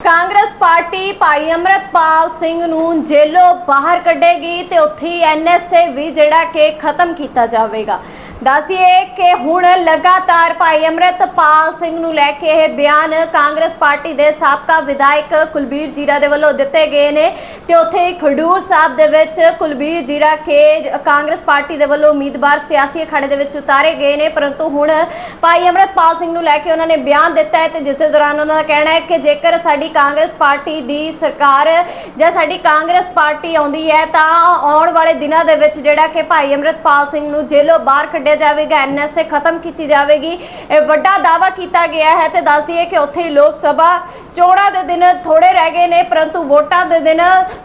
Congress party ਭਾਈ ਅਮਰਤਪਾਲ ਸਿੰਘ ਨੂੰ ਜੇਲੋਂ ਬਾਹਰ ਕੱਢੇਗੀ ਤੇ ਉੱਥੇ ਹੀ ਐਨਐਸਏ ਵੀ ਜਿਹੜਾ ਕਿ ਖਤਮ ਕੀਤਾ ਜਾਵੇਗਾ। ਦੱਸ ਦਈਏ ਕਿ ਹੁਣ ਲਗਾਤਾਰ ਭਾਈ ਅਮਰਤਪਾਲ ਸਿੰਘ ਨੂੰ ਲੈ ਕੇ ਇਹ ਬਿਆਨ ਕਾਂਗਰਸ ਪਾਰਟੀ ਦੇ ਸਾਬਕਾ ਵਿਧਾਇਕ ਕੁਲਬੀਰ ਜੀਰਾ ਦੇ ਵੱਲੋਂ ਦਿੱਤੇ ਗਏ ਨੇ ਤੇ ਉੱਥੇ ਹੀ ਖਡੂਰ ਸਾਹਿਬ ਦੇ ਵਿੱਚ ਕੁਲਬੀਰ ਜੀਰਾ ਕੇ ਕਾਂਗਰਸ ਪਾਰਟੀ ਦੇ ਵੱਲੋਂ ਉਮੀਦਵਾਰ ਸਿਆਸੀ ਅਖਾੜੇ ਦੇ ਵਿੱਚ ਉਤਾਰੇ ਗਏ ਨੇ, ਪਰੰਤੂ ਹੁਣ ਭਾਈ ਅਮਰਤਪਾਲ ਸਿੰਘ ਨੂੰ ਲੈ ਕੇ ਉਹਨਾਂ ਨੇ ਬਿਆਨ ਦਿੱਤਾ ਹੈ ਤੇ ਜਿਸ ਦੇ ਦੌਰਾਨ ਉਹਨਾਂ ਦਾ ਕਹਿਣਾ ਹੈ ਕਿ ਜੇਕਰ ਸਾਡੀ ਕਾਂਗਰਸ ਪਾਰਟੀ ਦੀ ਸਰਕਾਰ ਜਾਂ ਸਾਡੀ ਕਾਂਗਰਸ ਪਾਰਟੀ ਆਉਂਦੀ ਹੈ ਤਾਂ ਆਉਣ ਵਾਲੇ ਦਿਨਾਂ ਦੇ ਵਿੱਚ ਜਿਹੜਾ ਕਿ ਭਾਈ ਅਮਰਤਪਾਲ ਸਿੰਘ ਨੂੰ ਜੇਲ੍ਹੋਂ ਬਾਹਰ ਕੱਢ ਕੱਢਿਆ ਜਾਵੇਗਾ ਐਨਐਸਏ ਖਤਮ ਕੀਤੀ ਜਾਵੇਗੀ। ਇਹ ਵੱਡਾ ਦਾਵਾ ਕੀਤਾ ਗਿਆ ਹੈ ਤੇ ਦੱਸ ਦਈਏ ਕਿ ਉੱਥੇ ਹੀ ਲੋਕ ਸਭਾ ਚੋਣਾਂ ਦੇ ਦਿਨ ਥੋੜੇ ਰਹਿ ਗਏ ਨੇ, ਪਰੰਤੂ ਵੋਟਾਂ ਦੇ ਦਿਨ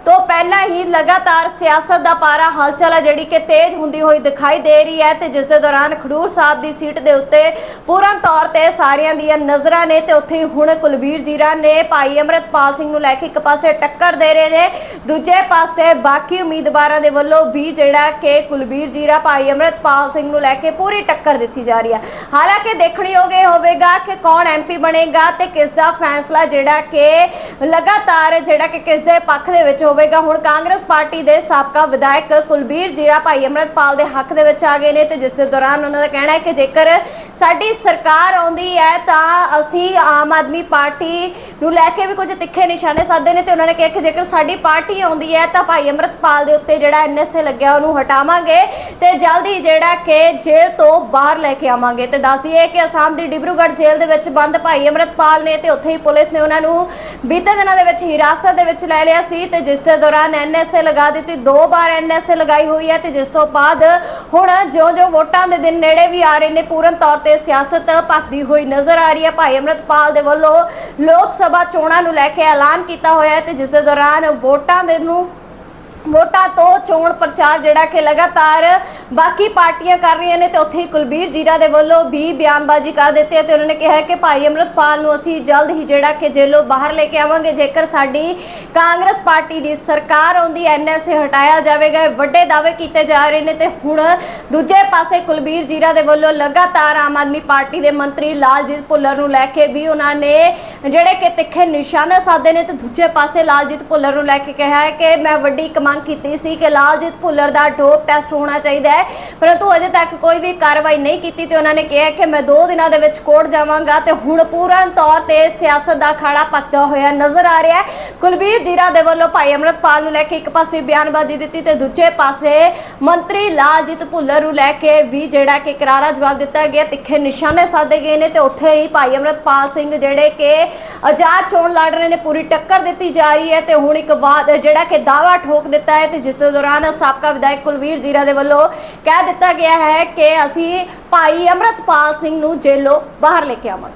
ਤੋਂ ਪਹਿਲਾਂ ਹੀ ਲਗਾਤਾਰ ਸਿਆਸਤ ਦਾ ਪਾਰਾ ਹਲਚਲ ਹੈ, ਜਿਹੜੀ ਕਿ ਤੇਜ਼ ਹੁੰਦੀ ਹੋਈ ਦਿਖਾਈ ਦੇ ਰਹੀ ਹੈ ਤੇ ਜਿਸ ਦੇ ਦੌਰਾਨ ਖਡੂਰ ਸਾਹਿਬ ਦੀ ਸੀਟ ਦੇ ਉੱਤੇ ਪੂਰਨ ਤੌਰ ਤੇ ਸਾਰਿਆਂ ਦੀਆਂ ਨਜ਼ਰਾਂ ਨੇ ਤੇ ਉੱਥੇ ਹੀ ਹੁਣ ਕੁਲਬੀਰ ਜੀਰਾ ਨੇ ਭਾਈ ਅਮਰਤਪਾਲ ਸਿੰਘ ਨੂੰ ਲੈ ਕੇ ਇੱਕ ਪਾਸੇ ਟੱਕਰ ਦੇ ਰਹੇ ਨੇ, ਦੂਜੇ ਪਾਸੇ ਬਾਕੀ ਉਮੀਦਵਾਰਾਂ ਦੇ ਵੱਲੋਂ ਵੀ ਜਿਹੜਾ ਕਿ ਕੁਲਬੀਰ ਜੀਰਾ, ਭਾਈ ਅਮਰਤਪਾਲ ਸਿੰਘ ਨੂੰ ਲੈ ਕੇ ਪੂਰੀ ਟੱਕਰ ਦਿੱਤੀ ਜਾ ਰਹੀ ਹੈ। ਹਾਲਾਂਕਿ ਦੇਖਣਯੋਗ ਇਹ ਹੋਵੇਗਾ ਕਿ ਕੌਣ ਐਮਪੀ ਬਣੇਗਾ ਤੇ ਕਿਸ ਦਾ ਫੈਸਲਾ ਜਿਹੜਾ ਜਿਹੜਾ ਕਿ ਲਗਾਤਾਰ ਜਿਹੜਾ ਕਿ ਕਿਸ ਦੇ ਪੱਖ ਦੇ ਵਿੱਚ ਹੋਵੇਗਾ। ਹੁਣ ਕਾਂਗਰਸ ਪਾਰਟੀ ਦੇ ਸਾਬਕਾ ਵਿਧਾਇਕ ਕੁਲਬੀਰ ਜੀਰਾ ਭਾਈ ਅਮਰਤਪਾਲ ਦੇ ਹੱਕ ਦੇ ਵਿੱਚ ਆ ਗਏ ਨੇ ਤੇ ਜਿਸ ਦੇ ਦੌਰਾਨ ਉਹਨਾਂ ਦਾ ਕਹਿਣਾ ਹੈ ਕਿ ਜੇਕਰ ਸਾਡੀ ਸਰਕਾਰ ਆਉਂਦੀ ਹੈ ਤਾਂ ਅਸੀਂ ਆਮ ਆਦਮੀ ਪਾਰਟੀ ਨੂੰ ਲੈ ਕੇ ਵੀ ਕੁਝ ਤਿੱਖੇ ਨਿਸ਼ਾਨੇ ਸਾਧੇ ਨੇ ਤੇ ਉਹਨਾਂ ਨੇ ਕਿਹਾ ਕਿ ਜੇਕਰ ਸਾਡੀ ਪਾਰਟੀ ਆਉਂਦੀ ਹੈ ਤਾਂ ਭਾਈ ਅਮਰਤਪਾਲ ਦੇ ਉੱਤੇ ਜਿਹੜਾ ਐਨਐਸਏ ਲੱਗਿਆ ਉਹਨੂੰ ਹਟਾਵਾਂਗੇ ਤੇ ਜਲਦੀ ਜਿਹੜਾ ਕਿ ਜੇਲ੍ਹ ਤੋਂ ਬਾਹਰ ਲੈ ਕੇ ਆਵਾਂਗੇ। ਤੇ ਦੱਸ ਦਈਏ ਕਿ ਅਸਾਮ ਦੀ ਡਿਬਰੂਗੜ੍ਹ ਜੇਲ੍ਹ ਦੇ ਵਿੱਚ ਬੰਦ ਭਾਈ ਅਮਰਤਪਾਲ ਨੇ ਤੇ ਉੱਥੇ ਹੀ ਪੁਲਿਸ ਨੇ ਉਹਨਾਂ ਨੂੰ ਬੀਤੇ ਦਿਨਾਂ ਦੇ ਵਿੱਚ ਹਿਰਾਸਤ ਦੇ ਵਿੱਚ ਲੈ ਲਿਆ ਸੀ ਤੇ ਜਿਸ ਦੇ ਦੌਰਾਨ ਐਨਐਸਏ ਲਗਾ ਦਿੱਤੀ, ਦੋ ਵਾਰ ਐਨਐਸਏ ਲਗਾਈ ਹੋਈ ਹੈ ਤੇ ਜਿਸ ਤੋਂ ਬਾਅਦ ਹੁਣ ਜਿਉਂ-ਜਿਉਂ ਵੋਟਾਂ ਦੇ ਦਿਨ ਨੇੜੇ ਵੀ ਆ ਰਹੇ ਨੇ, ਪੂਰਨ ਤੌਰ ਤੇ ਸਿਆਸਤ ਭਖਦੀ ਹੋਈ ਨਜ਼ਰ ਆ ਰਹੀ ਹੈ। ਭਾਈ ਅਮਰਤਪਾਲ ਦੇ ਵੱਲੋਂ ਲੋਕ ਸਭਾ ਚੋਣਾਂ ਨੂੰ ਲੈ ਕੇ ਐਲਾਨ ਕੀਤਾ ਹੋਇਆ ਹੈ ਤੇ ਜਿਸ ਦੇ ਦੌਰਾਨ ਵੋਟਾਂ ਦੇ ਨੂੰ ਵੋਟਾਂ ਤੋਂ ਚੋਣ ਪ੍ਰਚਾਰ ਜਿਹੜਾ ਕਿ ਲਗਾਤਾਰ ਬਾਕੀ ਪਾਰਟੀਆਂ ਕਰ ਰਹੀਆਂ ਨੇ ਤੇ ਉੱਥੇ ਹੀ ਕੁਲਬੀਰ ਜੀਰਾ ਦੇ ਵੱਲੋਂ ਵੀ ਬਿਆਨਬਾਜ਼ੀ ਕਰ ਦਿੱਤੀ ਹੈ ਤੇ ਉਹਨਾਂ ਨੇ ਕਿਹਾ ਕਿ ਭਾਈ ਅਮਰਤਪਾਲ ਨੂੰ ਅਸੀਂ ਜਲਦ ਹੀ ਜਿਹੜਾ ਕਿ ਜੇਲੋਂ ਬਾਹਰ ਲੈ ਕੇ ਆਵਾਂਗੇ। ਜੇਕਰ ਸਾਡੀ ਕਾਂਗਰਸ ਪਾਰਟੀ ਦੀ ਸਰਕਾਰ ਆਉਂਦੀ, ਐਨਐਸਏ ਹਟਾਇਆ ਜਾਵੇਗਾ ਵੱਡੇ ਦਾਅਵੇ ਕੀਤੇ ਜਾ ਰਹੇ ਨੇ ਤੇ ਹੁਣ ਦੂਜੇ ਪਾਸੇ ਕੁਲਬੀਰ ਜੀਰਾ ਦੇ ਵੱਲੋਂ ਲਗਾਤਾਰ ਆਮ ਆਦਮੀ ਪਾਰਟੀ ਦੇ ਮੰਤਰੀ ਲਾਲਜੀਤ ਭੁੱਲਰ ਨੂੰ ਲੈ ਕੇ ਵੀ ਉਹਨਾਂ ਨੇ ਜਿਹੜੇ ਕਿ ਤਿੱਖੇ ਨਿਸ਼ਾਨੇ ਸਾਧੇ ਨੇ ਤੇ ਦੂਜੇ ਪਾਸੇ ਲਾਲਜੀਤ ਭੁੱਲਰ ਨੂੰ ਲੈ ਕੇ ਕਿਹਾ ਹੈ ਕਿ ਮੈਂ ਵੱਡੀ ਇੱਕ ਮੰਗ ਕੀਤੀ ਸੀ ਕਿ ਲਾਲਜੀਤ ਭੁੱਲਰ ਦਾ ਡੋਪ ਟੈਸਟ ਹੋਣਾ ਚਾਹੀਦਾ ਹੈ। ਪਰੰਤੂ ਅਜੇ ਤੱਕ ਕੋਈ ਵੀ ਕਾਰਵਾਈ ਨਹੀਂ ਕੀਤੀ ਤੇ ਉਹਨਾਂ ਨੇ ਕਿਹਾ ਕਿ ਮੈਂ 2 ਦਿਨਾਂ ਦੇ ਵਿੱਚ ਕੋਰਟ ਜਾਵਾਂਗਾ ਤੇ ਹੁਣ ਪੂਰਨ ਤੌਰ ਤੇ ਸਿਆਸਤ ਦਾ ਖਾੜਾ ਪੱਕਦਾ ਹੋਇਆ ਨਜ਼ਰ ਆ ਰਿਹਾ ਹੈ। ਕੁਲਬੀਰ ਜੀਰਾ ਦੇ ਵੱਲੋਂ ਭਾਈ ਅਮਰਤਪਾਲ ਨੂੰ ਲੈ ਕੇ ਇੱਕ ਪਾਸੇ ਬਿਆਨਬਾਜ਼ੀ ਦਿੱਤੀ ਤੇ ਦੂਜੇ ਪਾਸੇ ਮੰਤਰੀ ਲਾਲਜੀਤ ਭੁੱਲਰ ਨੂੰ ਲੈ ਕੇ ਵੀ ਜਿਹੜਾ ਕਿ ਕਰਾਰਾ ਜਵਾਬ ਦਿੱਤਾ ਗਿਆ, ਤਿੱਖੇ ਨਿਸ਼ਾਨੇ ਸਾਧੇ ਗਏ ਨੇ ਤੇ ਉੱਥੇ ਹੀ ਭਾਈ ਅਮਰਤਪਾਲ ਸਿੰਘ ਜਿਹੜੇ ਕਿ ਆਜ਼ਾਦ ਚੋਣ ਲੜ ਰਹੇ ਨੇ, ਪੂਰੀ ਟੱਕਰ ਦਿੱਤੀ ਜਾ ਰਹੀ ਹੈ ਤੇ ਹੁਣ ਇੱਕ ਬਾਤ ਜਿਹੜਾ ਕਿ ਦਾਵਾ ਠੋਕ ਦਿੱਤਾ ਦਿੱਤਾ ਹੈ ਤੇ ਜਿਸ ਦੇ ਦੌਰਾਨ ਸਾਬਕਾ ਵਿਧਾਇਕ ਕੁਲਵੀਰ ਜੀਰਾ ਦੇ ਵੱਲੋਂ ਕਹਿ ਦਿੱਤਾ ਗਿਆ ਹੈ ਕਿ ਅਸੀਂ ਭਾਈ ਅਮਰਤਪਾਲ ਸਿੰਘ ਨੂੰ ਜੇਲੋਂ ਬਾਹਰ ਲੈ ਕੇ ਆਵਾਂਗੇ।